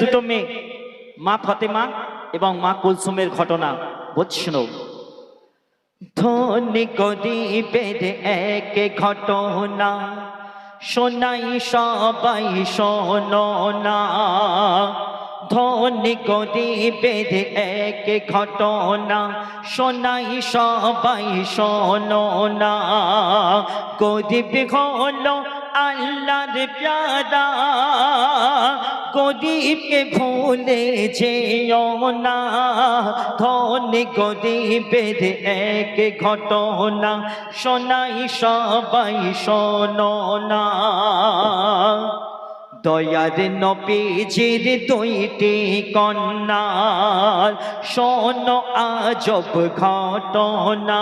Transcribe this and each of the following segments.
দুটো মেয়ে, মা ফতেমা এবং মা কুলসুমের ঘটনা। বুঝছিল ধনী গরিবের এক ঘটনা, শোনাই সবাই শোনো না। ধনী গরিবের এক ঘটনা, শোনাই সবাই শোনো না। গরিব হলো আল্লাহর প্যারা গরিবকে ভুলে যেও না। ধনী গরিবের এক ঘটনা শোনাই সবাই শোনো না। দয়ার নবীজির দুইটি কন্যা। শোনো, আজব ঘটনা।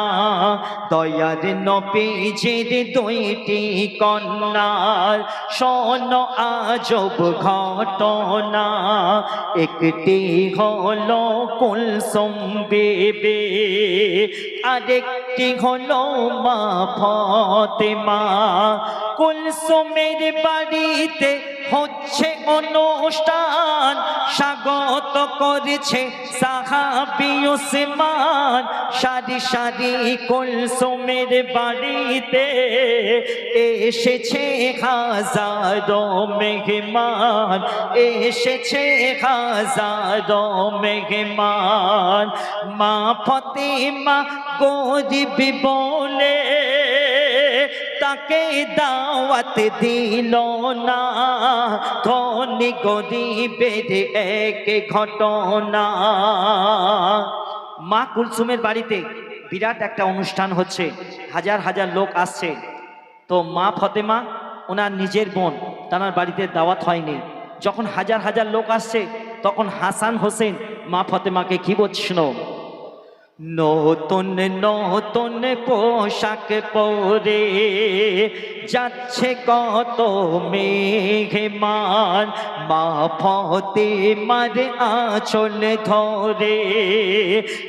দয়ার নবীজির দুইটি কন্যা। শোনো, আজব ঘটনা। একটি হল কুলসুম বেবে, আরেকটি হল মা ফতেমা। কুলসুমের বাড়িতে হচ্ছে অনুষ্ঠান, স্বাগত করেছে সাহাবি সারি সারি কুলসুমের বাড়িতে এসেছে হাজারো মেহমান, এসেছে হাজারো মেহমান। মা ফতেমা গরিব বলে তাকে দাওয়াত দিল না। ধনী গরিবের এক ঘটনা। মা কুলসুমের বাড়িতে বিরাট একটা অনুষ্ঠান হচ্ছে। হাজার হাজার লোক আসছে। তো মা ফতেমা, ওনার নিজের বোন, তার বাড়িতে দাওয়াত হয়নি। যখন হাজার হাজার লোক আসছে, তখন হাসান হোসেন মা ফতেমাকে কি বলছিল? নতুন নতুন পোশাক পরে যাচ্ছে কত মেঘমান। মা ফতে মারে আচল ধরে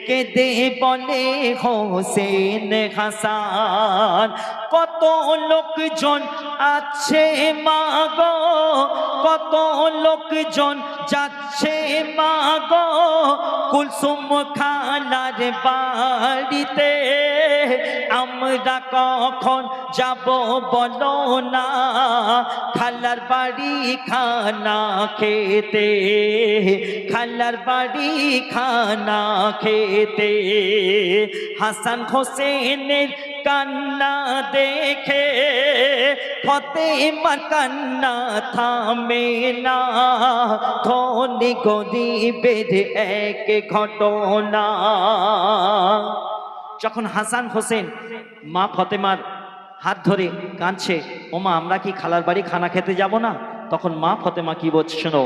কেঁদে বলে, হোসেন হাসান, কত লোকজন আছে মাগো কত লোকজন যাচ্ছে মাগো কুলসুম খালার বাড়িতে। আমরা কখন যাব বলো না, খালার বাড়ি খানা খেতে, খালার বাড়ি খানা খেতে। হাসান হোসেনের কান্না দেখে ফতেমার কান্না থামে না। ধনী গরিবের এক ঘটনা। যখন হাসান হোসেন মা ফতেমার হাত ধরে কাঁদছে, ওমা, আমরা কি খালার বাড়ি খানা খেতে যাব না? তখন মা ফতেমা কি বলছে, শোনো,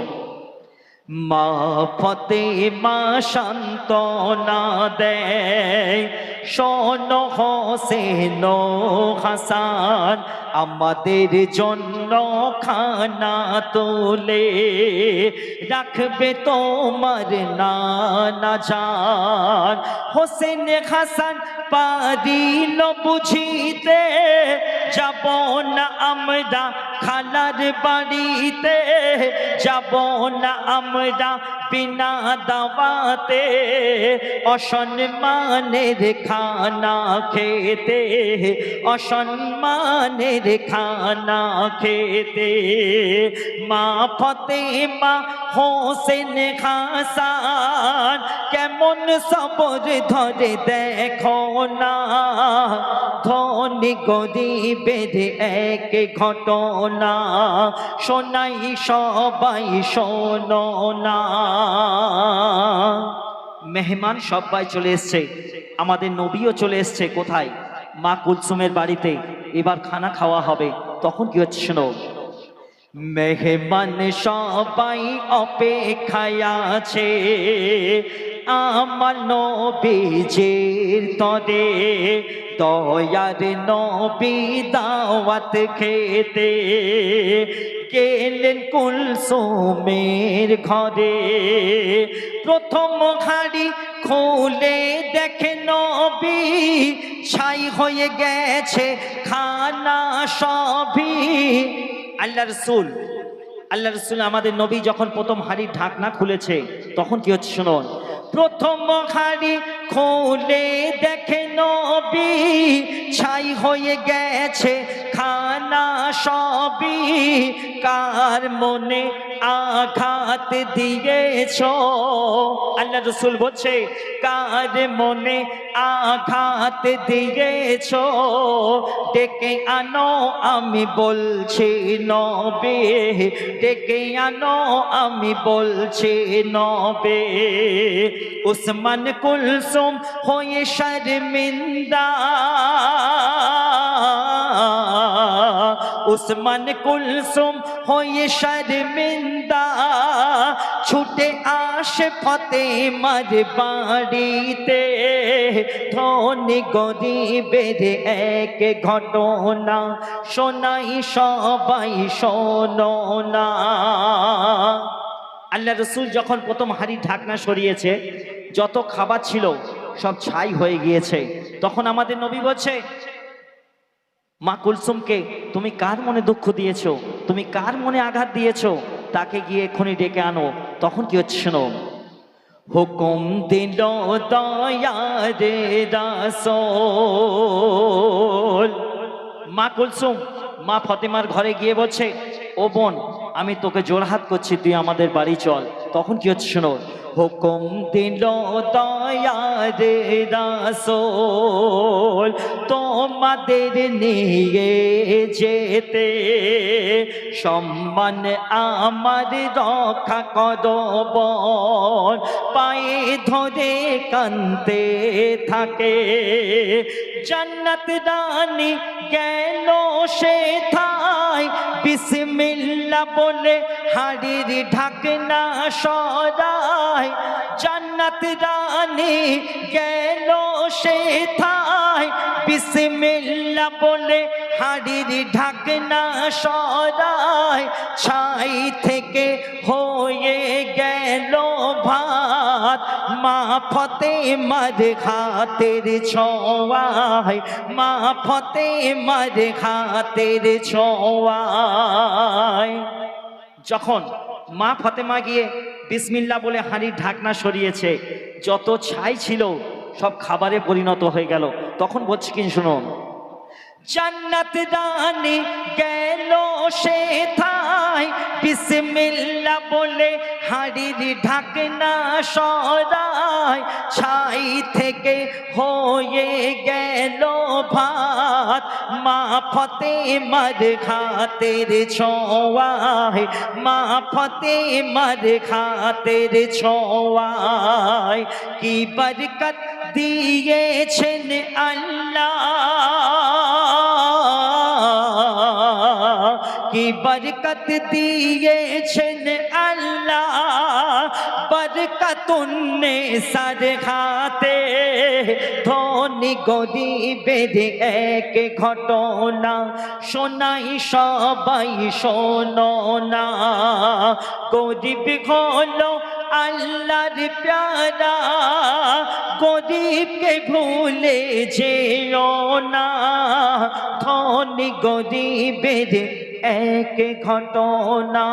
মা ফতে মা সান্ত্বনা দেয় শোন হোসেন হাসান, আমাদের জন্য খানা তোলে রাখবে তোমার নানা জান। হোসেন হাসান পারিল বুঝিতে, যাব না আমরা খালার বাড়িতে যাব না আমরা বিনা দাওয়াতে। অসম্মানের খানা খেতে, অসম্মানের খানা খেতে। মা ফতে মা হোসেন হাসান, কেমন সবর ধরে দেখো না। ধনী গরিবের এক ঘটনা শোনাই, সবাই শোনো মেহমান সবাই চলে এসছে, আমাদের নবীও চলে এসছে কোথায়? মা কুলসুমের বাড়িতে, এবার খানা খাওয়া হবে, তখন কি হচ্ছে শোনো? মেহমান সবাই অপেক্ষায় আছে আমার নবীজির তরে দয়ার নবী দাওয়াত খেতে গেলেন কুলসুমের ঘরে। প্রথম হাড়ি খুলে দেখে নবী ছাই হয়ে গেছে খানা সবই। আল্লাহ রসুল আল্লাহ রসুল আমাদের নবী যখন প্রথম হাড়ির ঢাকনা খুলেছে, তখন কি হচ্ছে শুনুন? প্রথম হাড়ি খুলে দেখে নবী ছাই হয়ে গেছে, খানা সবই কার মনে আঘাত দিয়েছ? আল্লাহ রসুল বলছে, কার মনে আঘাত দিয়েছ? ডেকে আনো আমি বলছি নবে, ডেকে আনো আমি বলছি নবে। উসমান কুলসুম হয়ে শর্মিন্দা উসমান কুলসুম হয়ে শর্মিন্দা ছুটে আসে ফতে মার বাড়িতে। ধনী গরিবের এক ঘটনা শোনাই সবাই শোনো না। আল্লাহ রসুল যখন প্রথম হাড়ি ঢাকনা সরিয়েছে যত খাবার ছিল, সব ছাই হয়ে গিয়েছে। তখন আমাদের নবী বলছে, মা কুলসুমকে তুমি কার মনে দুঃখ দিয়েছ? তুমি কার মনে আঘাত দিয়েছ? তাকে গিয়ে এক্ষুনি ডেকে আনো। তখন কি হচ্ছে শোনো? হুকুম দিল মা কুলসুম, মা ফতেমার ঘরে গিয়ে বলছে, ও বোন, আমি তোকে জোরহাত করছি, তুই আমাদের বাড়ি চল। তখন কি হচ্ছে শোনো? হুকুম দিল দয়ারে রাসোল, তোমাদের নিয়ে যেতে। সম্মান আমার রক্ষা করব পায়ে ধরে কানতে থাকে। জান্নাত রানী গেল সে থাই বিসমিল্লা বলে হাড়ির ঢাকনা সরাই জান্নাত রানী গেল সে থাই বিসমিল্লা বলে হাড়ির ঢাকনা সরাই ছাই থেকে হয়ে গেল ভাত। মা ফতে মার খাতের ছোঁয়ায়, মা ফতে মার খাতের ছোঁয়ায়। যখন মা ফতেমা গিয়ে বিসমিল্লা বলে হাঁড়ির ঢাকনা সরিয়েছে, যত ছাই ছিল সব খাবারে পরিণত হয়ে গেল। তখন বলছি কি শুনুন জান্নাত রানী গেল সে থাই বিসমিল্লা বলে হাড়ির ঢাকনা সরাই। ছাই থেকে হয়ে গেল ভাত। মা ফতে মার খাতের ছোঁয়ায়, মা ফতে মার খাতের ছোঁয়ায়। কি বরকত দিয়েছেন আল্লাহ? বরকত দিয়েছেন আল্লাহ। বরকতুন্নে সর খাতে। ধনী গরিবের এক ঘটনা শোনাই সবাই শোনো না। গরিব হলো আল্লাহর প্যারা। গরিবকে ভুলে যেও না। ধনী গরিবের এক ঘটনা